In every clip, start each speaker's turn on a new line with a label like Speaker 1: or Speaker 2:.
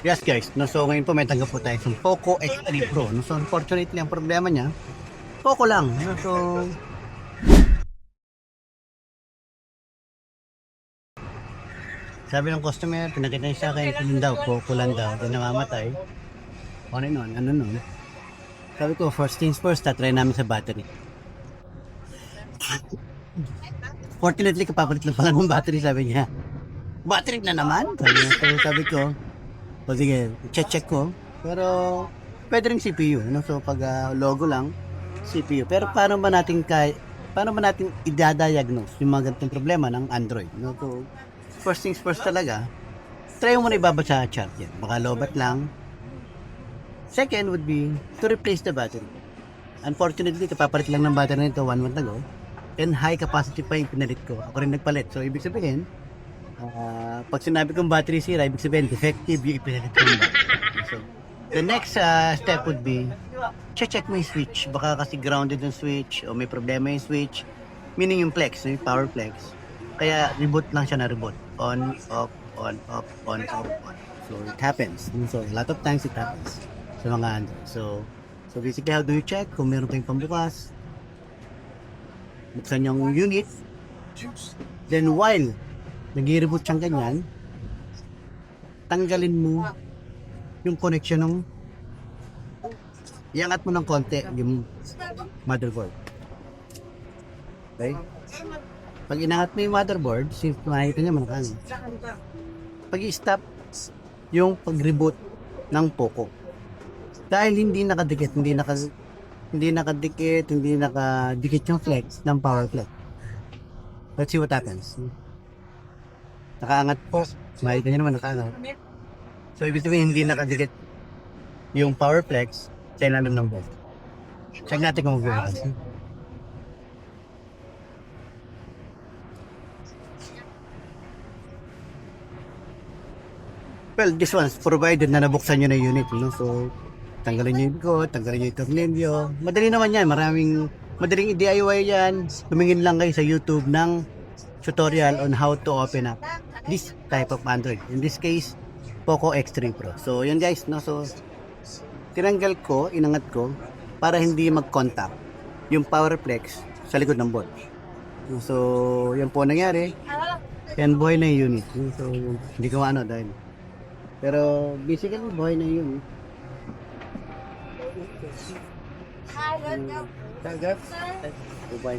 Speaker 1: Yes guys, no, so ngayon po may tanggap po tayo sa Poco X3 Pro. No, so unfortunately, ang problema niya, Poco lang. No, so, sabi ng customer, pinakita niya sa akin, kung daw, Poco lang daw, di namamatay. Ano nun, ano nun. Sabi ko, first things first, tatry namin sa battery. Fortunately, kapapalit lang pala ng battery, sabi niya. Battery na naman? Sabi. So, sabi ko, o sige, check-check ko. Pero, pwede rin CPU. No? So, pag ah, logo lang, CPU. Pero paano ba natin kay paano ba natin idadiagnose yung mga ganitong problema ng Android? No? So, first things first talaga, try mo muna ibaba sa chart yan. Baka lobat lang. Second would be to replace the battery. Unfortunately, kapapalit lang ng battery nito one month ago. And high capacity pa yung pinalit ko. Ako rin nagpalit. So, ibig sabihin, Ah, pag sinabi kong battery sira, ibig sabihin defective yung ipinalit battery. So, the next ah, step would be, check mo yung switch. Baka kasi grounded yung switch o may problema yung switch. Meaning yung flex, yung power flex. Kaya reboot lang siya na reboot. On, off, on, off, on, off, on. So it happens. So a lot of times it happens sa mga Android. So, so basically how do you check? Kung meron kayong pambukas, buksan yung unit, then while nag-reboot siyang ganyan, tanggalin mo yung connection ng iangat mo ng konti yung motherboard. Okay? Pag inangat mo yung motherboard, since makikita niya manakang. Pag i-stop yung pag-reboot ng Poco. Dahil hindi nakadikit, hindi naka hindi nakadikit, hindi nakadikit yung flex ng power flex. Let's see what happens. Nakaangat po. Makikita niyo naman nakaangat. So, ibig sabihin, hindi nakadikit yung power flex sa ilalim ng bolt. Check natin kung magbubukas. Well, this one's provided na nabuksan nyo na unit, no? So, tanggalin nyo yung bigot, tanggalin nyo yung tornilyo. Madali naman yan, maraming, madaling i-DIY yan. Tumingin lang kayo sa YouTube ng tutorial on how to open up this type of Android. In this case, Poco X3 Pro. So, yun guys, no? So, tinanggal ko, inangat ko, para hindi mag-contact yung power flex sa likod ng board. So, yan po ang nangyari. Yan, buhay na yung unit. So, hindi ko ano dahil. Pero, basically, buhay na yun. Tagap. Buhay.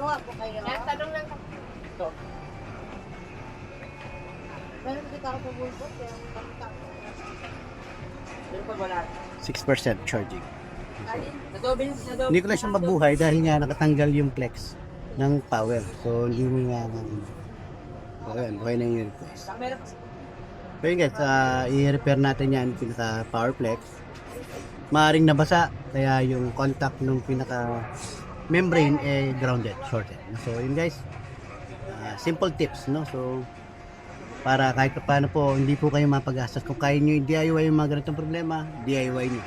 Speaker 2: Gawa po kayo.
Speaker 3: Tanong lang ito.
Speaker 2: Meron kita ako sa bulto, kaya makita ko.
Speaker 3: Pero pag wala.
Speaker 1: 6% charging. Hindi ko na siya mabuhay dahil nga nakatanggal yung flex ng power. So, hindi mo nga So, yan, buhay na yung unit.
Speaker 3: Meron
Speaker 1: So yun guys, ah, i-repair natin yan pinaka power flex. Maaring nabasa, kaya yung contact ng pinaka membrane eh grounded, shorted. So yun guys, ah, simple tips, no? So para kahit pa paano po, hindi po kayo mapagastos. Kung kaya nyo i-DIY yung mga ganitong problema, DIY nyo.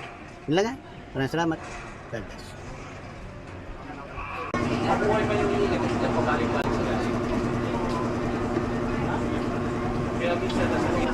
Speaker 1: Yun lang ha. Maraming salamat. God bless.
Speaker 4: Kaya minsan nasa